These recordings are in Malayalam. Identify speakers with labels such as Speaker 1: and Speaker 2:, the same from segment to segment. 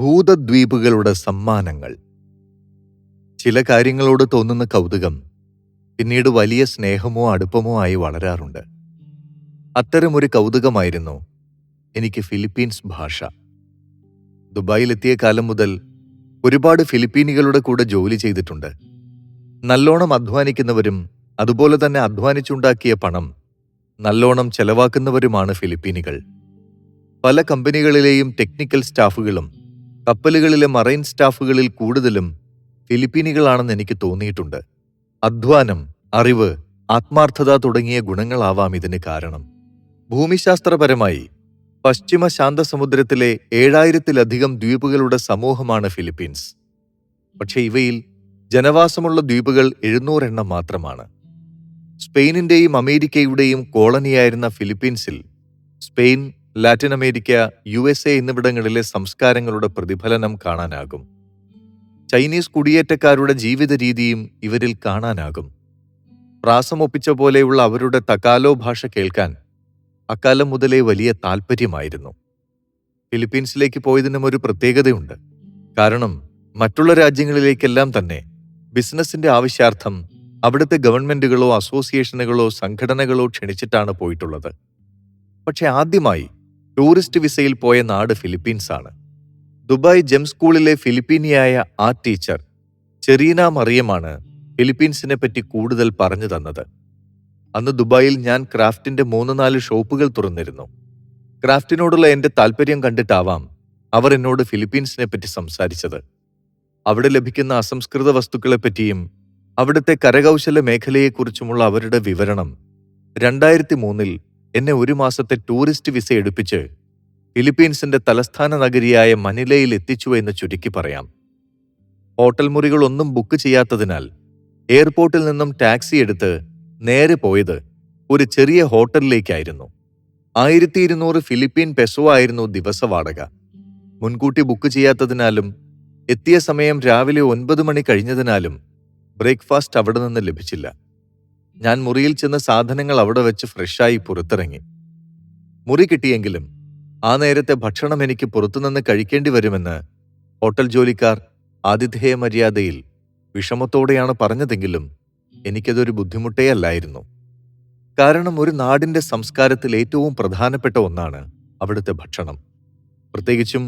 Speaker 1: ഭൂതദ്വീപുകളുടെ സമ്മാനങ്ങൾ. ചില കാര്യങ്ങളോട് തോന്നുന്ന കൗതുകം പിന്നീട് വലിയ സ്നേഹമോ അടുപ്പമോ ആയി വളരാറുണ്ട്. അത്തരമൊരു കൗതുകമായിരുന്നു എനിക്ക് ഫിലിപ്പീൻസ് ഭാഷ. ദുബായിലെത്തിയ കാലം മുതൽ ഒരുപാട് ഫിലിപ്പീനികളുടെ കൂടെ ജോലി ചെയ്തിട്ടുണ്ട്. നല്ലോണം അധ്വാനിക്കുന്നവരും അതുപോലെ തന്നെ അധ്വാനിച്ചുണ്ടാക്കിയ പണം നല്ലോണം ചെലവാക്കുന്നവരുമാണ് ഫിലിപ്പീനികൾ. പല കമ്പനികളിലെയും ടെക്നിക്കൽ സ്റ്റാഫുകളും കപ്പലുകളിലെ മറൈൻ സ്റ്റാഫുകളിൽ കൂടുതലും ഫിലിപ്പീനികളാണെന്ന് എനിക്ക് തോന്നിയിട്ടുണ്ട്. അധ്വാനം അറിവ് ആത്മാർത്ഥത തുടങ്ങിയ ഗുണങ്ങളാവാം ഇതിന് കാരണം. ഭൂമിശാസ്ത്രപരമായി പശ്ചിമ ശാന്തസമുദ്രത്തിലെ ഏഴായിരത്തിലധികം ദ്വീപുകളുടെ സമൂഹമാണ് ഫിലിപ്പീൻസ്. പക്ഷേ ഇവയിൽ ജനവാസമുള്ള ദ്വീപുകൾ എഴുന്നൂറെണ്ണം മാത്രമാണ്. സ്പെയിനിന്റെയും അമേരിക്കയുടെയും കോളനിയായിരുന്ന ഫിലിപ്പീൻസിൽ Spain Latin America U S A എന്നിവിടങ്ങളിലെ സംസ്കാരങ്ങളുടെ പ്രതിഫലനം കാണാനാകും. ചൈനീസ് കുടിയേറ്റക്കാരുടെ ജീവിത രീതിയും ഇവരിൽ കാണാനാകും. പ്രാസമൊപ്പിച്ച പോലെയുള്ള അവരുടെ തകാലോ ഭാഷ കേൾക്കാൻ അക്കാലം മുതലേ വലിയ താൽപ്പര്യമായിരുന്നു. ഫിലിപ്പീൻസിലേക്ക് പോയതിനും ഒരു പ്രത്യേകതയുണ്ട്. കാരണം മറ്റുള്ള രാജ്യങ്ങളിലേക്കെല്ലാം തന്നെ ബിസിനസിന്റെ ആവശ്യാർത്ഥം അവിടുത്തെ ഗവൺമെന്റുകളോ അസോസിയേഷനുകളോ സംഘടനകളോ ക്ഷണിച്ചിട്ടാണ് പോയിട്ടുള്ളത്. പക്ഷെ ആദ്യമായി ടൂറിസ്റ്റ് വിസയിൽ പോയ നാട് ഫിലിപ്പീൻസാണ്. ദുബായ് ജെം സ്കൂളിലെ ഫിലിപ്പീനിയായ ആ ടീച്ചർ ചെറീന മറിയമാണ് ഫിലിപ്പീൻസിനെ പറ്റി കൂടുതൽ പറഞ്ഞു തന്നത്. അന്ന് ദുബായിൽ ഞാൻ ക്രാഫ്റ്റിന്റെ മൂന്ന് നാല് ഷോപ്പുകൾ തുറന്നിരുന്നു. ക്രാഫ്റ്റിനോടുള്ള എന്റെ താല്പര്യം കണ്ടിട്ടാവാം അവർ എന്നോട് ഫിലിപ്പീൻസിനെ പറ്റി സംസാരിച്ചത്. അവിടെ ലഭിക്കുന്ന അസംസ്കൃത വസ്തുക്കളെപ്പറ്റിയും അവിടുത്തെ കരകൗശല മേഖലയെക്കുറിച്ചുമുള്ള അവരുടെ വിവരണം രണ്ടായിരത്തി മൂന്നിൽ എന്നെ ഒരു മാസത്തെ ടൂറിസ്റ്റ് വിസ എടുപ്പിച്ച് ഫിലിപ്പീൻസിന്റെ തലസ്ഥാന നഗരിയായ മനിലയിൽ എത്തിച്ചു എന്ന് ചുരുക്കി പറയാം. ഹോട്ടൽ മുറികളൊന്നും ബുക്ക് ചെയ്യാത്തതിനാൽ എയർപോർട്ടിൽ നിന്നും ടാക്സി എടുത്ത് നേരെ പോയത് ഒരു ചെറിയ ഹോട്ടലിലേക്കായിരുന്നു. ആയിരത്തി ഇരുന്നൂറ് ഫിലിപ്പീൻ പെസോ ആയിരുന്നു ദിവസ വാടക. മുൻകൂട്ടി ബുക്ക് ചെയ്യാത്തതിനാലും എത്തിയ സമയം രാവിലെ ഒൻപത് മണി കഴിഞ്ഞതിനാലും ബ്രേക്ക്ഫാസ്റ്റ് അവിടെ നിന്ന് ലഭിച്ചില്ല. ഞാൻ മുറിയിൽ ചെന്ന സാധനങ്ങൾ അവിടെ വെച്ച് ഫ്രഷായി പുറത്തിറങ്ങി. മുറി കിട്ടിയെങ്കിലും ആ നേരത്തെ ഭക്ഷണം എനിക്ക് പുറത്തുനിന്ന് കഴിക്കേണ്ടി വരുമെന്ന് ഹോട്ടൽ ജോലിക്കാർ ആതിഥേയ മര്യാദയിൽ വിഷമത്തോടെയാണ് പറഞ്ഞതെങ്കിലും എനിക്കതൊരു ബുദ്ധിമുട്ടേ അല്ലായിരുന്നു കാരണം ഒരു നാടിന്റെ സംസ്കാരത്തിൽ ഏറ്റവും പ്രധാനപ്പെട്ട ഒന്നാണ് അവിടുത്തെ ഭക്ഷണം. പ്രത്യേകിച്ചും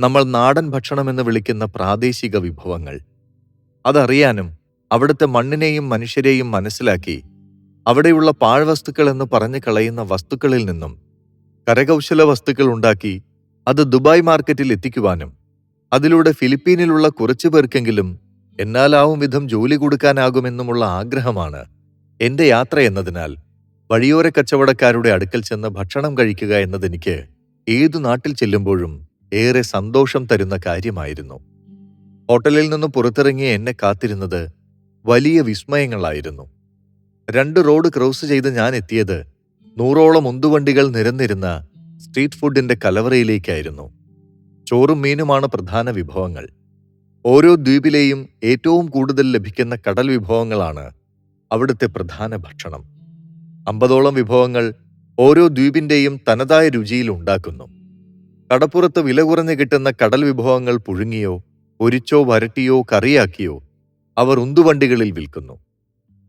Speaker 1: നമ്മൾ നാടൻ ഭക്ഷണമെന്ന് വിളിക്കുന്ന പ്രാദേശിക വിഭവങ്ങൾ. അതറിയാനും അവിടുത്തെ മണ്ണിനെയും മനുഷ്യരെയും മനസ്സിലാക്കി അവിടെയുള്ള പാഴ്വസ്തുക്കൾ എന്ന് പറഞ്ഞു കളയുന്ന വസ്തുക്കളിൽ നിന്നും കരകൗശല വസ്തുക്കൾ ഉണ്ടാക്കി അത് ദുബായ് മാർക്കറ്റിൽ എത്തിക്കുവാനും അതിലൂടെ ഫിലിപ്പീനിലുള്ള കുറച്ചു പേർക്കെങ്കിലും എന്നാലാവും വിധം ജോലി കൊടുക്കാനാകുമെന്നുമുള്ള ആഗ്രഹമാണ് എന്റെ യാത്ര എന്നതിനാൽ വഴിയോര കച്ചവടക്കാരുടെ അടുക്കൽ ചെന്ന് ഭക്ഷണം കഴിക്കുക എന്നതെനിക്ക് ഏതു നാട്ടിൽ ചെല്ലുമ്പോഴും ഏറെ സന്തോഷം തരുന്ന കാര്യമായിരുന്നു. ഹോട്ടലിൽ നിന്ന് പുറത്തിറങ്ങി എന്നെ കാത്തിരുന്നത് വലിയ വിസ്മയങ്ങളായിരുന്നു. രണ്ട് റോഡ് ക്രോസ് ചെയ്ത് ഞാൻ എത്തിയത് നൂറോളം ഉന്തുവണ്ടികൾ നിരന്നിരുന്ന സ്ട്രീറ്റ് ഫുഡിന്റെ കലവറയിലേക്കായിരുന്നു. ചോറും മീനുമാണ് പ്രധാന വിഭവങ്ങൾ. ഓരോ ദ്വീപിലെയും ഏറ്റവും കൂടുതൽ ലഭിക്കുന്ന കടൽ വിഭവങ്ങളാണ് അവിടുത്തെ പ്രധാന ഭക്ഷണം. അമ്പതോളം വിഭവങ്ങൾ ഓരോ ദ്വീപിന്റെയും തനതായ രുചിയിൽ ഉണ്ടാക്കുന്നു. കടപ്പുറത്ത് വില കുറഞ്ഞു കിട്ടുന്ന കടൽ വിഭവങ്ങൾ പുഴുങ്ങിയോ പൊരിച്ചോ വരട്ടിയോ കറിയാക്കിയോ അവർ ഉന്തുവണ്ടികളിൽ വിൽക്കുന്നു.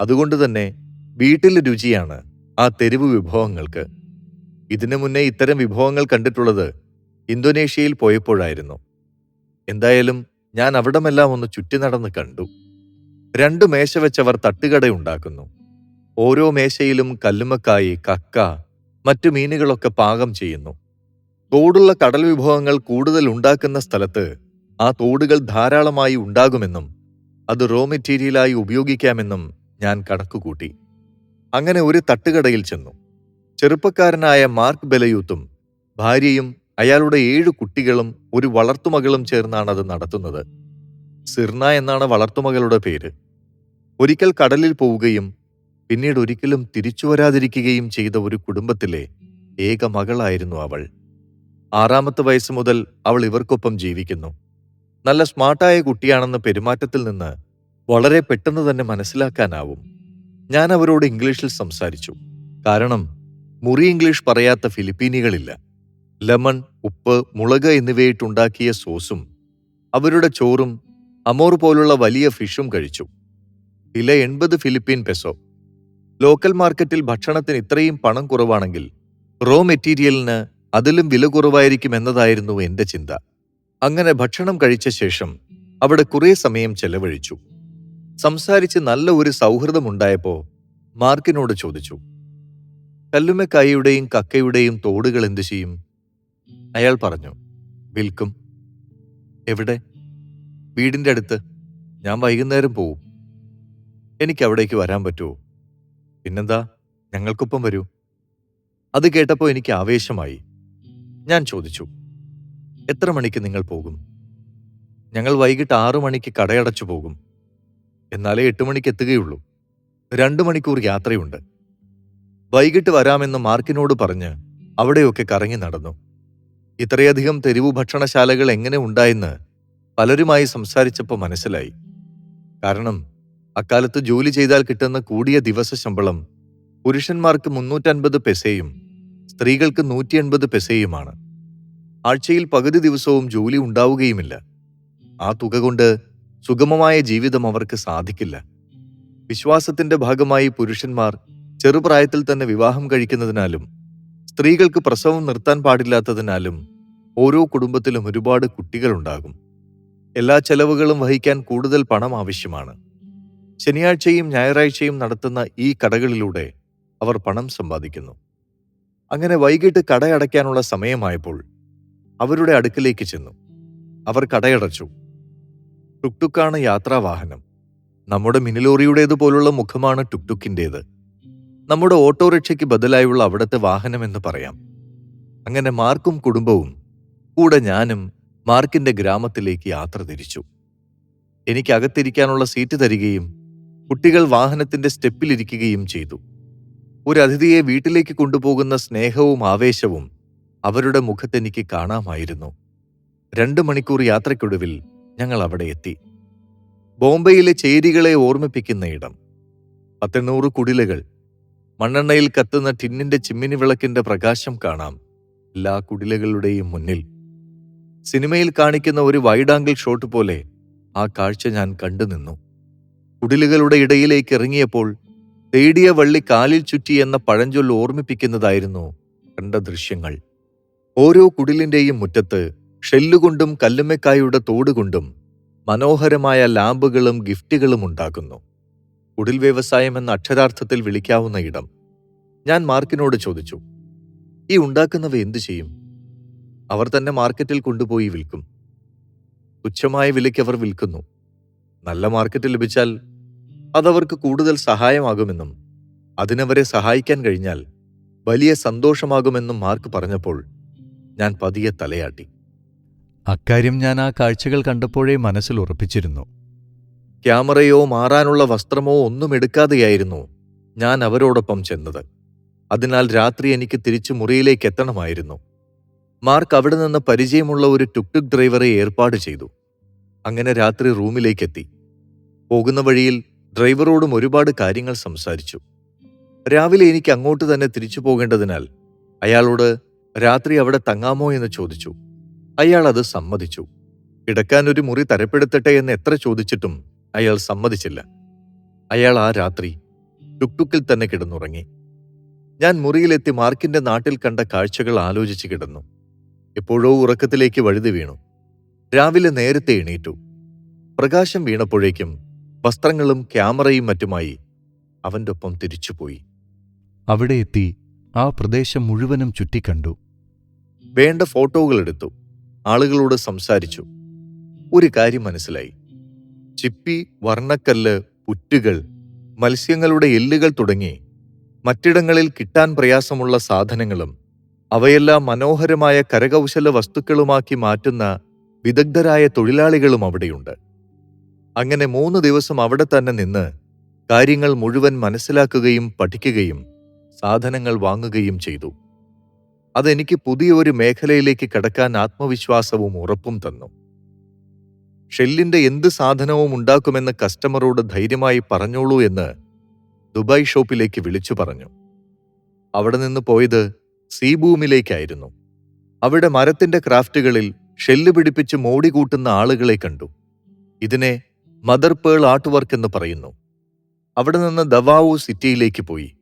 Speaker 1: അതുകൊണ്ട് തന്നെ വീട്ടിലെ രുചിയാണ് ആ തെരുവ് വിഭവങ്ങൾക്ക്. ഇതിനു മുന്നേ ഇത്തരം വിഭവങ്ങൾ കണ്ടിട്ടുള്ളത് ഇന്തോനേഷ്യയിൽ പോയപ്പോഴായിരുന്നു. എന്തായാലും ഞാൻ അവിടമെല്ലാം ഒന്ന് ചുറ്റി നടന്ന് കണ്ടു. രണ്ടു മേശ വെച്ചവർ തട്ടുകടയുണ്ടാക്കുന്നു ഓരോ മേശയിലും കല്ലുമക്കായി കക്ക മറ്റു മീനുകളൊക്കെ പാകം ചെയ്യുന്നു. തോടുള്ള കടൽ വിഭവങ്ങൾ കൂടുതൽ ഉണ്ടാക്കുന്ന സ്ഥലത്ത് ആ തോടുകൾ ധാരാളമായി ഉണ്ടാകുമെന്നും അത് റോ മെറ്റീരിയലായി ഉപയോഗിക്കാമെന്നും ഞാൻ കണക്കുകൂട്ടി. അങ്ങനെ ഒരു തട്ടുകടയിൽ ചെന്നു. ചെറുപ്പക്കാരനായ മാർക്ക് ബെലയൂത്തും ഭാര്യയും അയാളുടെ ഏഴു കുട്ടികളും ഒരു വളർത്തുമകളും ചേർന്നാണ് അത് നടത്തുന്നത്. സിർണ എന്നാണ് വളർത്തുമകളുടെ പേര്. ഒരിക്കൽ കടലിൽ പോവുകയും പിന്നീട് ഒരിക്കലും തിരിച്ചു വരാതിരിക്കുകയും ചെയ്ത ഒരു കുടുംബത്തിലെ ഏക മകളായിരുന്നു അവൾ. ആറാമത്തെ വയസ്സ് മുതൽ അവൾ ഇവർക്കൊപ്പം ജീവിക്കുന്നു. നല്ല സ്മാർട്ടായ കുട്ടിയാണെന്ന പെരുമാറ്റത്തിൽ നിന്ന് വളരെ പെട്ടെന്ന് തന്നെ മനസ്സിലാക്കാനാവും. ഞാൻ അവരോട് ഇംഗ്ലീഷിൽ സംസാരിച്ചു. കാരണം മുറി ഇംഗ്ലീഷ് പറയാത്ത ഫിലിപ്പീനികളില്ല. ലെമൺ ഉപ്പ് മുളക് എന്നിവയിട്ടുണ്ടാക്കിയ സോസും അവരുടെ ചോറും അമോർ പോലുള്ള വലിയ ഫിഷും കഴിച്ചു. വില എൺപത് ഫിലിപ്പീൻ പെസോ. ലോക്കൽ മാർക്കറ്റിൽ ഭക്ഷണത്തിന് ഇത്രയും പണം കുറവാണെങ്കിൽ റോ മെറ്റീരിയലിന് അതിലും വില കുറവായിരിക്കും എന്നതായിരുന്നു എന്റെ ചിന്ത. അങ്ങനെ ഭക്ഷണം കഴിച്ച ശേഷം അവിടെ കുറേ സമയം ചെലവഴിച്ചു. സംസാരിച്ച് നല്ല ഒരു സൗഹൃദമുണ്ടായപ്പോ മാർക്കിനോട് ചോദിച്ചു. കല്ലുമ്മക്കായയുടെയും കക്കയുടെയും തോടുകൾ എന്തു ചെയ്യും? അയാൾ പറഞ്ഞു വിൽക്കും. എവിടെ? വീടിന്റെ അടുത്ത്. ഞാൻ വൈകുന്നേരം പോവും. എനിക്ക് അവിടേക്ക് വരാൻ പറ്റുമോ? പിന്നെന്താ? ഞങ്ങൾക്കൊപ്പം വരൂ. അത് കേട്ടപ്പോൾ എനിക്ക് ആവേശമായി. ഞാൻ ചോദിച്ചു എത്ര മണിക്ക് നിങ്ങൾ പോകും? ഞങ്ങൾ വൈകിട്ട് ആറു മണിക്ക് കടയടച്ചു പോകും. എന്നാലേ എട്ട് മണിക്ക് എത്തുകയുള്ളൂ. രണ്ടു മണിക്കൂർ യാത്രയുണ്ട്. വൈകിട്ട് വരാമെന്ന് മാർക്കിനോട് പറഞ്ഞ് അവിടെയൊക്കെ കറങ്ങി നടന്നു. ഇത്രയധികം തെരുവു ഭക്ഷണശാലകൾ എങ്ങനെ ഉണ്ടായെന്ന് പലരുമായി സംസാരിച്ചപ്പോൾ മനസ്സിലായി. കാരണം അക്കാലത്ത് ജോലി ചെയ്താൽ കിട്ടുന്ന കൂടിയ ദിവസ ശമ്പളം പുരുഷന്മാർക്ക് മുന്നൂറ്റൻപത് പെസയും സ്ത്രീകൾക്ക് നൂറ്റി എൺപത് പെസയുമാണ്. ആഴ്ചയിൽ പകുതി ദിവസവും ജോലി ഉണ്ടാവുകയുമില്ല. ആ തുക കൊണ്ട് സുഗമമായ ജീവിതം അവർക്ക് സാധിക്കില്ല. വിശ്വാസത്തിന്റെ ഭാഗമായി പുരുഷന്മാർ ചെറുപ്രായത്തിൽ തന്നെ വിവാഹം കഴിക്കുന്നതിനാലും സ്ത്രീകൾക്ക് പ്രസവം നിർത്താൻ പാടില്ലാത്തതിനാലും ഓരോ കുടുംബത്തിലും ഒരുപാട് കുട്ടികളുണ്ടാകും. എല്ലാ ചെലവുകളും വഹിക്കാൻ കൂടുതൽ പണം ആവശ്യമാണ്. ശനിയാഴ്ചയും ഞായറാഴ്ചയും നടത്തുന്ന ഈ കടകളിലൂടെ അവർ പണം സമ്പാദിക്കുന്നു. അങ്ങനെ വൈകിട്ട് കടയടയ്ക്കാനുള്ള സമയമായപ്പോൾ അവരുടെ അടുക്കിലേക്ക് ചെന്നു. അവർ കടയടച്ചു. ടുക്ടുക്കാണ് യാത്രാവാഹനം. നമ്മുടെ മിനിലോറിയുടേതുപോലുള്ള മുഖമാണ് ടുക്ടുക്കിന്റേത് നമ്മുടെ ഓട്ടോറിക്ഷയ്ക്ക് ബദലായുള്ള അവിടുത്തെ വാഹനം എന്ന് പറയാം. അങ്ങനെ മാർക്കും കുടുംബവും കൂടെ ഞാനും മാർക്കിന്റെ ഗ്രാമത്തിലേക്ക് യാത്ര തിരിച്ചു. എനിക്ക് അകത്തിരിക്കാനുള്ള സീറ്റ് തരികയും കുട്ടികൾ വാഹനത്തിന്റെ സ്റ്റെപ്പിലിരിക്കുകയും ചെയ്തു. ഒരു അതിഥിയെ വീട്ടിലേക്ക് കൊണ്ടുപോകുന്ന സ്നേഹവും ആവേശവും അവരുടെ മുഖത്തെനിക്ക് കാണാമായിരുന്നു. രണ്ട് മണിക്കൂർ യാത്രയ്ക്കൊടുവിൽ ഞങ്ങൾ അവിടെ എത്തി. ബോംബെയിലെ ചേരികളെ ഓർമ്മിപ്പിക്കുന്ന ഇടം. പത്തെണ്ണൂറ് കുടിലുകൾ. മണ്ണെണ്ണയിൽ കത്തുന്ന ടിന്നിന്റെ ചിമ്മിനി വിളക്കിന്റെ പ്രകാശം കാണാം. എല്ലാ കുടിലുകളുടെയും മുന്നിൽ. സിനിമയിൽ കാണിക്കുന്ന ഒരു വൈഡ് ആംഗിൾ ഷോട്ട് പോലെ ആ കാഴ്ച ഞാൻ കണ്ടുനിന്നു കുടിലുകളുടെ ഇടയിലേക്ക് ഇറങ്ങിയപ്പോൾ തേടിയ വള്ളി കാലിൽ ചുറ്റി എന്ന പഴഞ്ചൊല്ല് ഓർമ്മിപ്പിക്കുന്നതായിരുന്നു കണ്ട ദൃശ്യങ്ങൾ. ഓരോ കുടിലിന്റെയും മുറ്റത്ത് ഷെല്ലുകൊണ്ടും കല്ലുമ്മക്കായുടെ തോടുകൊണ്ടും മനോഹരമായ ലാമ്പുകളും ഗിഫ്റ്റുകളും ഉണ്ടാക്കുന്നു. കുടിൽ വ്യവസായം എന്ന അക്ഷരാർത്ഥത്തിൽ വിളിക്കാവുന്ന ഇടം. ഞാൻ മാർക്കിനോട് ചോദിച്ചു ഈ ഉണ്ടാക്കുന്നവ എന്തു ചെയ്യും? അവർ തന്നെ മാർക്കറ്റിൽ കൊണ്ടുപോയി വിൽക്കും. തുച്ഛമായ വിലയ്ക്ക് അവർ വിൽക്കുന്നു. നല്ല മാർക്കറ്റ് ലഭിച്ചാൽ അതവർക്ക് കൂടുതൽ സഹായമാകുമെന്നും അതിനവരെ സഹായിക്കാൻ കഴിഞ്ഞാൽ വലിയ സന്തോഷമാകുമെന്നും മാർക്ക് പറഞ്ഞപ്പോൾ ഞാൻ പതിയെ തലയാട്ടി.
Speaker 2: അക്കാര്യം ഞാൻ ആ കാഴ്ചകൾ കണ്ടപ്പോഴേ മനസ്സിൽ ഉറപ്പിച്ചിരുന്നു.
Speaker 1: ക്യാമറയോ മാറാനുള്ള വസ്ത്രമോ ഒന്നും എടുക്കാതെയായിരുന്നു ഞാൻ അവരോടൊപ്പം ചെന്നത്. അതിനാൽ രാത്രി എനിക്ക് തിരിച്ചു മുറിയിലേക്ക് എത്തണമായിരുന്നു. മാർക്ക് അവിടെ നിന്ന് പരിചയമുള്ള ഒരു ടുക്ടുക് ഡ്രൈവറെ ഏർപ്പാട് ചെയ്തു. അങ്ങനെ രാത്രി റൂമിലേക്കെത്തി. പോകുന്ന വഴിയിൽ ഡ്രൈവറോടും ഒരുപാട് കാര്യങ്ങൾ സംസാരിച്ചു. രാവിലെ എനിക്ക് അങ്ങോട്ട് തന്നെ തിരിച്ചു പോകേണ്ടതിനാൽ അയാളോട് രാത്രി അവിടെ തങ്ങാമോ എന്ന് ചോദിച്ചു. അയാൾ അത് സമ്മതിച്ചു. കിടക്കാൻ ഒരു മുറി തരപ്പെടുത്തട്ടെ എന്ന് എത്ര ചോദിച്ചിട്ടും അയാൾ സമ്മതിച്ചില്ല. അയാൾ ആ രാത്രി ടുക്ടുക്കിൽ തന്നെ കിടന്നുറങ്ങി. ഞാൻ മുറിയിലെത്തി മാർക്കിന്റെ നാട്ടിൽ കണ്ട കാഴ്ചകൾ ആലോചിച്ച് കിടന്നു. എപ്പോഴോ ഉറക്കത്തിലേക്ക് വഴുതി വീണു. രാവിലെ നേരത്തെ എണീറ്റു. പ്രകാശം വീണപ്പോഴേക്കും വസ്ത്രങ്ങളും ക്യാമറയും മറ്റുമായി അവന്റെ ഒപ്പം തിരിച്ചുപോയി.
Speaker 2: അവിടെ എത്തി ആ പ്രദേശം മുഴുവനും ചുറ്റിക്കണ്ടു.
Speaker 1: വേണ്ട ഫോട്ടോകൾ എടുത്തു ആളുകളോട് സംസാരിച്ചു. ഒരു കാര്യം മനസ്സിലായി. ചിപ്പി വർണക്കല്ല് പുറ്റുകൾ മത്സ്യങ്ങളുടെ എല്ലുകൾ തുടങ്ങി മറ്റിടങ്ങളിൽ കിട്ടാൻ പ്രയാസമുള്ള സാധനങ്ങളും അവയെല്ലാം മനോഹരമായ കരകൗശല വസ്തുക്കളുമാക്കി മാറ്റുന്ന വിദഗ്ധരായ തൊഴിലാളികളും അവിടെയുണ്ട്. അങ്ങനെ മൂന്ന് ദിവസം അവിടെ തന്നെ നിന്ന് കാര്യങ്ങൾ മുഴുവൻ മനസ്സിലാക്കുകയും പഠിക്കുകയും സാധനങ്ങൾ വാങ്ങുകയും ചെയ്തു. അതെനിക്ക് പുതിയ ഒരു മേഖലയിലേക്ക് കടക്കാൻ ആത്മവിശ്വാസവും ഉറപ്പും തന്നു. ഷെല്ലിന്റെ എന്ത് സാധനവും ഉണ്ടാക്കുമെന്ന് കസ്റ്റമറോട് ധൈര്യമായി പറഞ്ഞോളൂ എന്ന് ദുബായ് ഷോപ്പിലേക്ക് വിളിച്ചു പറഞ്ഞു. അവിടെ നിന്ന് പോയത് സീബൂമിലേക്കായിരുന്നു. അവിടെ മരത്തിന്റെ ക്രാഫ്റ്റുകളിൽ ഷെല്ല് പിടിപ്പിച്ച് മോടി കൂട്ടുന്ന ആളുകളെ കണ്ടു. ഇതിനെ മദർ പേൾ ആർട്ട് വർക്ക് എന്ന് പറയുന്നു. അവിടെ നിന്ന് ദവാവു സിറ്റിയിലേക്ക് പോയി.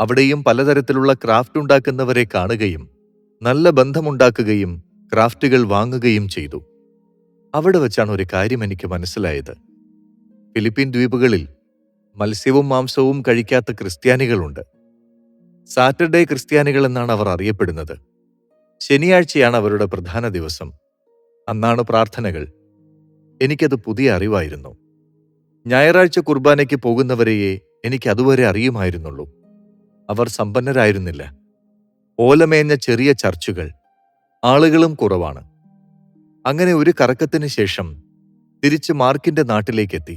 Speaker 1: അവിടെയും പലതരത്തിലുള്ള ക്രാഫ്റ്റ് ഉണ്ടാക്കുന്നവരെ കാണുകയും നല്ല ബന്ധമുണ്ടാക്കുകയും ക്രാഫ്റ്റുകൾ വാങ്ങുകയും ചെയ്തു. അവിടെ വച്ചാണ് ഒരു കാര്യം എനിക്ക് മനസ്സിലായത്. ഫിലിപ്പീൻ ദ്വീപുകളിൽ മത്സ്യവും മാംസവും കഴിക്കാത്ത ക്രിസ്ത്യാനികളുണ്ട്. സാറ്റർഡേ ക്രിസ്ത്യാനികൾ എന്നാണ് അവർ അറിയപ്പെടുന്നത്. ശനിയാഴ്ചയാണ് അവരുടെ പ്രധാന ദിവസം. അന്നാണ് പ്രാർത്ഥനകൾ. എനിക്കത് പുതിയ അറിവായിരുന്നു. ഞായറാഴ്ച കുർബാനയ്ക്ക് പോകുന്നവരെയേ എനിക്ക് അതുവരെ അറിയുമായിരുന്നുള്ളൂ. അവർ സമ്പന്നരായിരുന്നില്ല. ഓലമേഞ്ഞ ചെറിയ ചർച്ചുകൾ ആളുകളും കുറവാണ്. അങ്ങനെ ഒരു കറക്കത്തിന് ശേഷം തിരിച്ച് മാർക്കിന്റെ നാട്ടിലേക്കെത്തി.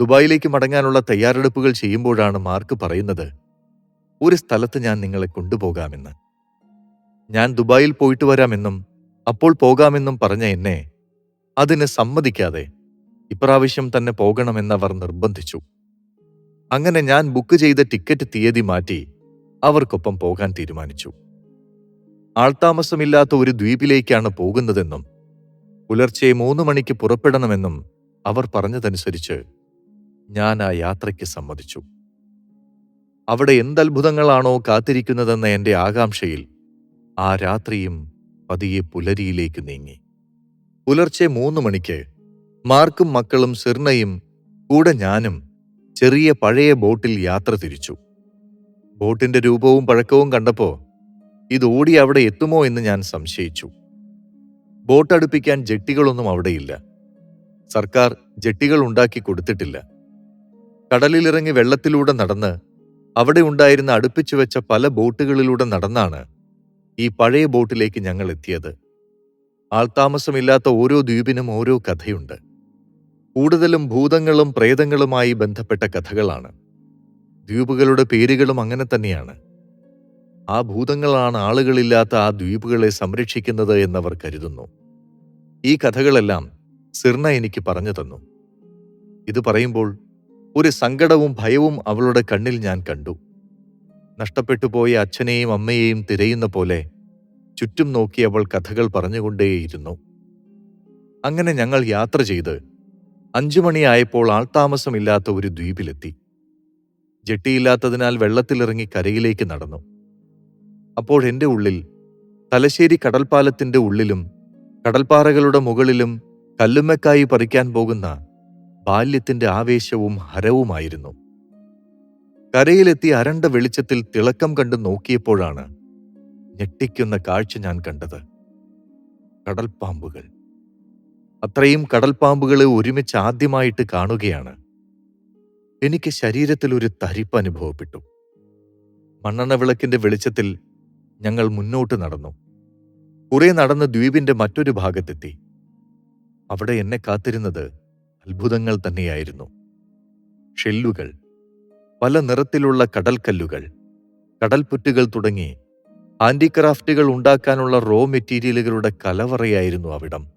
Speaker 1: ദുബായിലേക്ക് മടങ്ങാനുള്ള തയ്യാറെടുപ്പുകൾ ചെയ്യുമ്പോഴാണ് മാർക്ക് പറയുന്നത് ഒരു സ്ഥലത്ത് ഞാൻ നിങ്ങളെ കൊണ്ടുപോകാമെന്ന്. ഞാൻ ദുബായിൽ പോയിട്ട് വരാമെന്നും അപ്പോൾ പോകാമെന്നും പറഞ്ഞ എന്നെ അതിന് സമ്മതിക്കാതെ ഇപ്രാവശ്യം തന്നെ പോകണമെന്നവർ നിർബന്ധിച്ചു. അങ്ങനെ ഞാൻ ബുക്ക് ചെയ്ത ടിക്കറ്റ് തീയതി മാറ്റി അവർക്കൊപ്പം പോകാൻ തീരുമാനിച്ചു. ആൾതാമസമില്ലാത്ത ഒരു ദ്വീപിലേക്കാണ് പോകുന്നതെന്നും പുലർച്ചെ മൂന്ന് മണിക്ക് പുറപ്പെടണമെന്നും അവർ പറഞ്ഞതനുസരിച്ച് ഞാൻ ആ യാത്രയ്ക്ക് സമ്മതിച്ചു. അവിടെ എന്തത്ഭുതങ്ങളാണോ കാത്തിരിക്കുന്നതെന്ന എന്റെ ആകാംക്ഷയിൽ ആ രാത്രിയും പതിയെ പുലരിയിലേക്ക് നീങ്ങി. പുലർച്ചെ മൂന്ന് മണിക്ക് മാർക്കും മക്കളും സിർണയും കൂടെ ഞാനും ചെറിയ പഴയ ബോട്ടിൽ യാത്ര തിരിച്ചു. ബോട്ടിന്റെ രൂപവും പഴക്കവും കണ്ടപ്പോ ഇത് ഓടി അവിടെ എത്തുമോ എന്ന് ഞാൻ സംശയിച്ചു. ബോട്ട് അടുപ്പിക്കാൻ ജെട്ടികളൊന്നും അവിടെയില്ല. സർക്കാർ ജെട്ടികൾ ഉണ്ടാക്കി കൊടുത്തിട്ടില്ല. കടലിലിറങ്ങി വെള്ളത്തിലൂടെ നടന്ന് അവിടെ ഉണ്ടായിരുന്ന അടുപ്പിച്ചു വെച്ച പല ബോട്ടുകളിലൂടെ നടന്നാണ് ഈ പഴയ ബോട്ടിലേക്ക് ഞങ്ങൾ എത്തിയത്. ആൾതാമസമില്ലാത്ത ഓരോ ദ്വീപിനും ഓരോ കഥയുണ്ട്. കൂടുതലും ഭൂതങ്ങളും പ്രേതങ്ങളുമായി ബന്ധപ്പെട്ട കഥകളാണ്. ദ്വീപുകളുടെ പേരുകളും അങ്ങനെ തന്നെയാണ്. ആ ഭൂതങ്ങളാണ് ആളുകളില്ലാത്ത ആ ദ്വീപുകളെ സംരക്ഷിക്കുന്നത് എന്നവർ കരുതുന്നു. ഈ കഥകളെല്ലാം സിർണ എനിക്ക് പറഞ്ഞു തന്നു. ഇത് പറയുമ്പോൾ ഒരു സങ്കടവും ഭയവും അവളുടെ കണ്ണിൽ ഞാൻ കണ്ടു. നഷ്ടപ്പെട്ടു പോയ അച്ഛനെയും അമ്മയെയും തിരയുന്ന പോലെ ചുറ്റും നോക്കി അവൾ കഥകൾ പറഞ്ഞുകൊണ്ടേയിരുന്നു. അങ്ങനെ ഞങ്ങൾ യാത്ര ചെയ്ത് അഞ്ചു മണിയായപ്പോൾ ആൾതാമസമില്ലാത്ത ഒരു ദ്വീപിലെത്തി. ജെട്ടിയില്ലാത്തതിനാൽ വെള്ളത്തിലിറങ്ങി കരയിലേക്ക് നടന്നു. അപ്പോഴെന്റെ ഉള്ളിൽ തലശ്ശേരി കടൽപ്പാലത്തിന്റെ ഉള്ളിലും കടൽപ്പാറകളുടെ മുകളിലും കല്ലുമ്മക്കായി പറിക്കാൻ പോകുന്ന ബാല്യത്തിന്റെ ആവേശവും ഹരവുമായിരുന്നു. കരയിലെത്തി അരണ്ട വെളിച്ചത്തിൽ തിളക്കം കണ്ടു നോക്കിയപ്പോഴാണ് ഞെട്ടിക്കുന്ന കാഴ്ച ഞാൻ കണ്ടത്. കടൽപ്പാമ്പുകൾ. അത്രയും കടൽപ്പാമ്പുകളെ ഒരുമിച്ച് ആദ്യമായിട്ട് കാണുകയാണ്. എനിക്ക് ശരീരത്തിൽ ഒരു തരിപ്പ് അനുഭവപ്പെട്ടു. മണ്ണെണ്ണ വിളക്കിന്റെ വെളിച്ചത്തിൽ ഞങ്ങൾ മുന്നോട്ട് നടന്നു. കുറെ നടന്ന് ദ്വീപിന്റെ മറ്റൊരു ഭാഗത്തെത്തി. അവിടെ എന്നെ കാത്തിരുന്നത് അത്ഭുതങ്ങൾ തന്നെയായിരുന്നു. ഷെല്ലുകൾ പല നിറത്തിലുള്ള കടൽക്കല്ലുകൾ കടൽപുറ്റുകൾ തുടങ്ങി ഹാൻഡിക്രാഫ്റ്റുകൾ ഉണ്ടാക്കാനുള്ള റോ മെറ്റീരിയലുകളുടെ കലവറയായിരുന്നു അവിടം.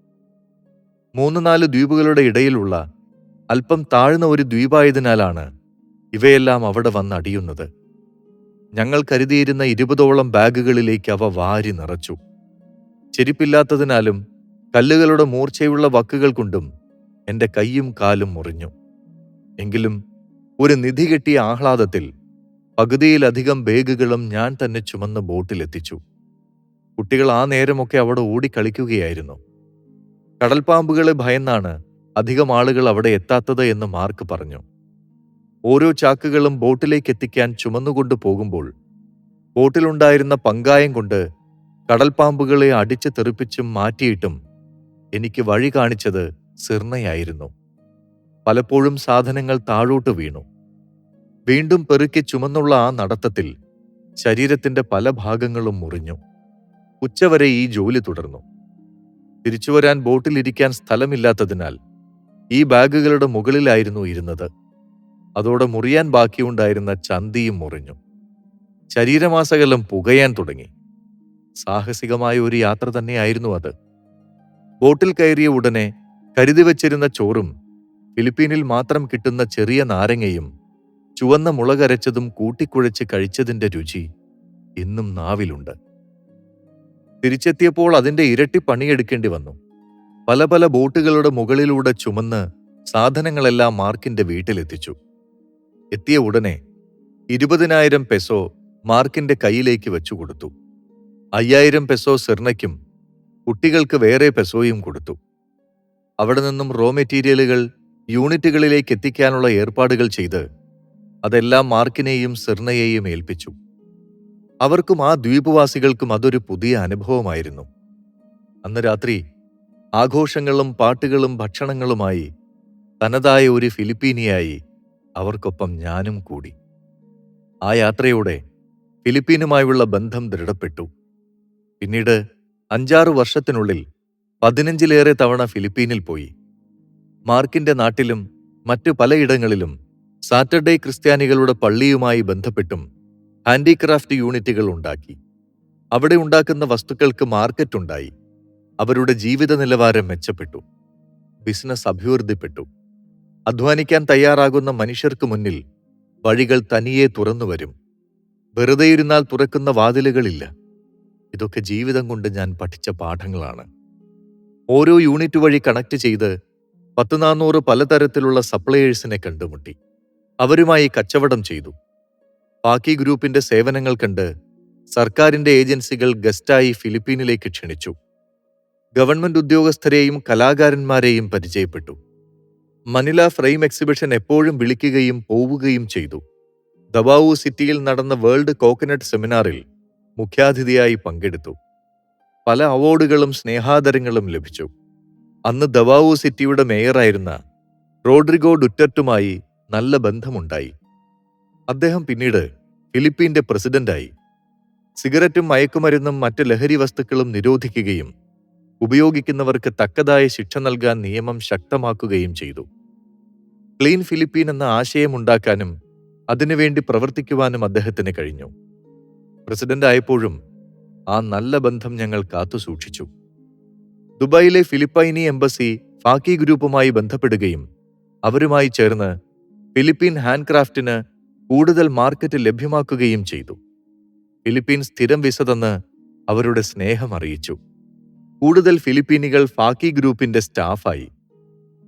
Speaker 1: മൂന്ന് നാല് ദ്വീപുകളുടെ ഇടയിലുള്ള അല്പം താഴ്ന്ന ഒരു ദ്വീപായതിനാലാണ് ഇവയെല്ലാം അവിടെ വന്നടിയുന്നത് ഞങ്ങൾ കരുതിയിരുന്ന ഇരുപതോളം ബാഗുകളിലേക്ക് അവ വാരി നിറച്ചു. ചെരിപ്പില്ലാത്തതിനാലും കല്ലുകളുടെ മൂർച്ചയുള്ള വക്കുകൾ കൊണ്ടും എന്റെ കൈയും കാലും മുറിഞ്ഞു. എങ്കിലും ഒരു നിധി കെട്ടിയ ആഹ്ലാദത്തിൽ പകുതിയിലധികം ബാഗുകളും ഞാൻ തന്നെ ചുമന്ന് ബോട്ടിലെത്തിച്ചു. കുട്ടികൾ ആ നേരമൊക്കെ അവിടെ ഓടിക്കളിക്കുകയായിരുന്നു. കടൽപ്പാമ്പുകളെ ഭയന്നാണ് അധികം ആളുകൾ അവിടെ എത്താത്തത് എന്ന് മാർക്ക് പറഞ്ഞു. ഓരോ ചാക്കുകളും ബോട്ടിലേക്ക് എത്തിക്കാൻ ചുമന്നുകൊണ്ട് പോകുമ്പോൾ ബോട്ടിലുണ്ടായിരുന്ന പങ്കായം കൊണ്ട് കടൽപ്പാമ്പുകളെ അടിച്ച് തെറിപ്പിച്ചും മാറ്റിയിട്ടും എനിക്ക് വഴി കാണിച്ചത് സിർണയായിരുന്നു. പലപ്പോഴും സാധനങ്ങൾ താഴോട്ട് വീണു. വീണ്ടും പെറുക്കി ചുമന്നുള്ള ആ നടത്തത്തിൽ ശരീരത്തിന്റെ പല ഭാഗങ്ങളും മുറിഞ്ഞു. ഉച്ചവരെ ഈ ജോലി തുടർന്നു. തിരിച്ചുവരാൻ ബോട്ടിലിരിക്കാൻ സ്ഥലമില്ലാത്തതിനാൽ ഈ ബാഗുകളുടെ മുകളിലായിരുന്നു ഇരുന്നത്. അതോടെ മുറിയാൻ ബാക്കിയുണ്ടായിരുന്ന ചന്തിയും മുറിഞ്ഞു. ശരീരമാസകലം പുകയാൻ തുടങ്ങി. സാഹസികമായ ഒരു യാത്ര തന്നെയായിരുന്നു അത്. ബോട്ടിൽ കയറിയ ഉടനെ കരുതി വച്ചിരുന്ന ചോറും ഫിലിപ്പീനിൽ മാത്രം കിട്ടുന്ന ചെറിയ നാരങ്ങയും ചുവന്ന മുളകരച്ചതും കൂട്ടിക്കുഴച്ച് കഴിച്ചതിന്റെ രുചി ഇന്നും നാവിലുണ്ട്. തിരിച്ചെത്തിയപ്പോൾ അതിന്റെ ഇരട്ടി പണിയെടുക്കേണ്ടി വന്നു. പല പല ബോട്ടുകളുടെ മുകളിലൂടെ ചുമന്ന് സാധനങ്ങളെല്ലാം മാർക്കിന്റെ വീട്ടിലെത്തിച്ചു. എത്തിയ ഉടനെ ഇരുപതിനായിരം പെസോ മാർക്കിന്റെ കയ്യിലേക്ക് വെച്ചു കൊടുത്തു. അയ്യായിരം പെസോ സിർണയ്ക്കും കുട്ടികൾക്ക് വേറെ പെസോയും കൊടുത്തു. അവിടെ നിന്നും റോ മെറ്റീരിയലുകൾ യൂണിറ്റുകളിലേക്ക് എത്തിക്കാനുള്ള ഏർപ്പാടുകൾ ചെയ്ത് അതെല്ലാം മാർക്കിനെയും സിർണയെയും ഏൽപ്പിച്ചു. അവർക്കും ആ ദ്വീപുവാസികൾക്കും അതൊരു പുതിയ അനുഭവമായിരുന്നു. അന്ന് രാത്രി ആഘോഷങ്ങളും പാട്ടുകളും ഭക്ഷണങ്ങളുമായി തനതായ ഒരു ഫിലിപ്പീനിയായി അവർക്കൊപ്പം ഞാനും കൂടി. ആ യാത്രയോടെ ഫിലിപ്പീനുമായുള്ള ബന്ധം ദൃഢപ്പെട്ടു. പിന്നീട് അഞ്ചാറ് വർഷത്തിനുള്ളിൽ പതിനഞ്ചിലേറെ തവണ ഫിലിപ്പീനിൽ പോയി. മാർക്കിന്റെ നാട്ടിലും മറ്റു പലയിടങ്ങളിലും സാറ്റർഡേ ക്രിസ്ത്യാനികളുടെ പള്ളിയുമായി ബന്ധപ്പെട്ടും ഹാൻഡിക്രാഫ്റ്റ് യൂണിറ്റുകൾ ഉണ്ടാക്കി. അവിടെ ഉണ്ടാക്കുന്ന വസ്തുക്കൾക്ക് മാർക്കറ്റുണ്ടായി അവരുടെ ജീവിത നിലവാരം മെച്ചപ്പെട്ടു. ബിസിനസ് അഭിവൃദ്ധിപ്പെട്ടു. അധ്വാനിക്കാൻ തയ്യാറാകുന്ന മനുഷ്യർക്ക് മുന്നിൽ വഴികൾ തനിയെ തുറന്നുവരും വെറുതെയിരുന്നാൽ തുറക്കുന്ന വാതിലുകളില്ല. ഇതൊക്കെ ജീവിതം കൊണ്ട് ഞാൻ പഠിച്ച പാഠങ്ങളാണ്. ഓരോ യൂണിറ്റ് വഴി കണക്ട് ചെയ്ത് പത്ത് നാനൂറ് പലതരത്തിലുള്ള സപ്ലയേഴ്സിനെ കണ്ടുമുട്ടി. അവരുമായി കച്ചവടം ചെയ്തു. പാക്കി ഗ്രൂപ്പിന്റെ സേവനങ്ങൾ കണ്ട് സർക്കാരിന്റെ ഏജൻസികൾ ഗസ്റ്റായി ഫിലിപ്പീനിലേക്ക് ക്ഷണിച്ചു. ഗവൺമെന്റ് ഉദ്യോഗസ്ഥരെയും കലാകാരന്മാരെയും പരിചയപ്പെട്ടു. മനില ഫ്രെയിം എക്സിബിഷൻ എപ്പോഴും വിളിക്കുകയും പോവുകയും ചെയ്തു. ദബാവു സിറ്റിയിൽ നടന്ന വേൾഡ് കോക്കനട്ട് സെമിനാറിൽ മുഖ്യാതിഥിയായി പങ്കെടുത്തു. പല അവാർഡുകളും സ്നേഹാദരങ്ങളും ലഭിച്ചു. അന്ന് ദബാവു സിറ്റിയുടെ മേയറായിരുന്ന റോഡ്രിഗോ ഡുറ്റർട്ടുമായി നല്ല ബന്ധമുണ്ടായി. അദ്ദേഹം പിന്നീട് ഫിലിപ്പീന്റെ പ്രസിഡന്റായി. സിഗരറ്റും മയക്കുമരുന്നും മറ്റ് ലഹരി വസ്തുക്കളും നിരോധിക്കുകയും ഉപയോഗിക്കുന്നവർക്ക് തക്കതായ ശിക്ഷ നൽകാൻ നിയമം ശക്തമാക്കുകയും ചെയ്തു. ക്ലീൻ ഫിലിപ്പീൻ എന്ന ആശയമുണ്ടാക്കാനും അതിനുവേണ്ടി പ്രവർത്തിക്കുവാനും അദ്ദേഹത്തിന് കഴിഞ്ഞു. പ്രസിഡന്റ് ആയപ്പോഴും ആ നല്ല ബന്ധം ഞങ്ങൾ കാത്തുസൂക്ഷിച്ചു ദുബായിലെ ഫിലിപ്പൈനി എംബസി ഫാക്കി ഗ്രൂപ്പുമായി ബന്ധപ്പെടുകയും അവരുമായി ചേർന്ന് ഫിലിപ്പീൻ ഹാൻഡ്ക്രാഫ്റ്റിന് കൂടുതൽ മാർക്കറ്റ് ലഭ്യമാക്കുകയും ചെയ്തു. ഫിലിപ്പീൻ സ്ഥിരം വിസ തന്ന് അവരുടെ സ്നേഹം അറിയിച്ചു. കൂടുതൽ ഫിലിപ്പീനികൾ ഫാക്കി ഗ്രൂപ്പിന്റെ സ്റ്റാഫായി.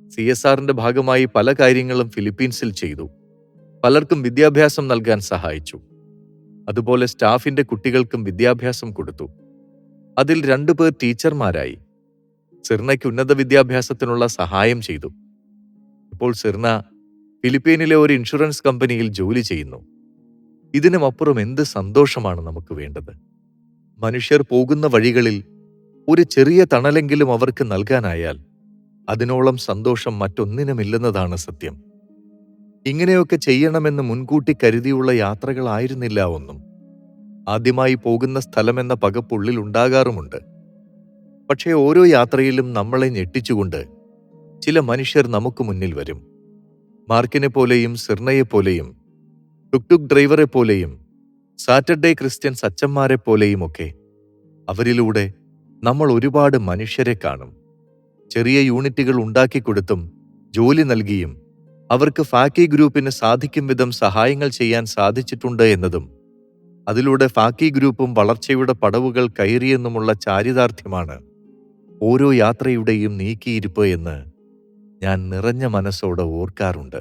Speaker 1: സി എസ് ആറിന്റെ ഭാഗമായി പല കാര്യങ്ങളും ഫിലിപ്പീൻസിൽ ചെയ്തു. പലർക്കും വിദ്യാഭ്യാസം നൽകാൻ സഹായിച്ചു. അതുപോലെ സ്റ്റാഫിന്റെ കുട്ടികൾക്കും വിദ്യാഭ്യാസം കൊടുത്തു. അതിൽ രണ്ടുപേർ ടീച്ചർമാരായി. സിർണയ്ക്ക് ഉന്നത വിദ്യാഭ്യാസത്തിനുള്ള സഹായം ചെയ്തു. ഇപ്പോൾ സിർണ ഫിലിപ്പീനിലെ ഒരു ഇൻഷുറൻസ് കമ്പനിയിൽ ജോലി ചെയ്യുന്നു. ഇതിനുമപ്പുറം എന്ത് സന്തോഷമാണ് നമുക്ക് വേണ്ടത്? മനുഷ്യർ പോകുന്ന വഴികളിൽ ഒരു ചെറിയ തണലെങ്കിലും അവർക്ക് നൽകാനായാൽ അതിനോളം സന്തോഷം മറ്റൊന്നിനുമില്ലെന്നതാണ് സത്യം. ഇങ്ങനെയൊക്കെ ചെയ്യണമെന്ന് മുൻകൂട്ടി കരുതിയുള്ള യാത്രകളായിരുന്നില്ല ഒന്നും. ആദ്യമായി പോകുന്ന സ്ഥലമെന്ന പകപ്പുള്ളിൽ ഉണ്ടാകാറുമുണ്ട്. പക്ഷേ ഓരോ യാത്രയിലും നമ്മളെ ഞെട്ടിച്ചുകൊണ്ട് ചില മനുഷ്യർ നമുക്ക് മുന്നിൽ വരും. മാർക്കിനെ പോലെയും സിർണയെ പോലെയും ടുക് ടുക് ഡ്രൈവറെ പോലെയും സാറ്റർഡേ ക്രിസ്ത്യൻ സച്ചന്മാരെ പോലെയും ഒക്കെ അവരിലൂടെ നമ്മൾ ഒരുപാട് മനുഷ്യരെ കാണും. ചെറിയ യൂണിറ്റുകൾ ഉണ്ടാക്കിക്കൊടുത്തും ജോലി നൽകിയും അവർക്ക് ഫാക്കി ഗ്രൂപ്പിന് സാധിക്കും വിധം സഹായങ്ങൾ ചെയ്യാൻ സാധിച്ചിട്ടുണ്ട് എന്നതും അതിലൂടെ ഫാക്കി ഗ്രൂപ്പും വളർച്ചയുടെ പടവുകൾ കയറിയെന്നുമുള്ള ചാരിതാർത്ഥ്യമാണ് ഓരോ യാത്രയുടെയും നീക്കിയിരിപ്പ് എന്ന് ഞാൻ നിറഞ്ഞ മനസ്സോടെ ഓർക്കാറുണ്ട്.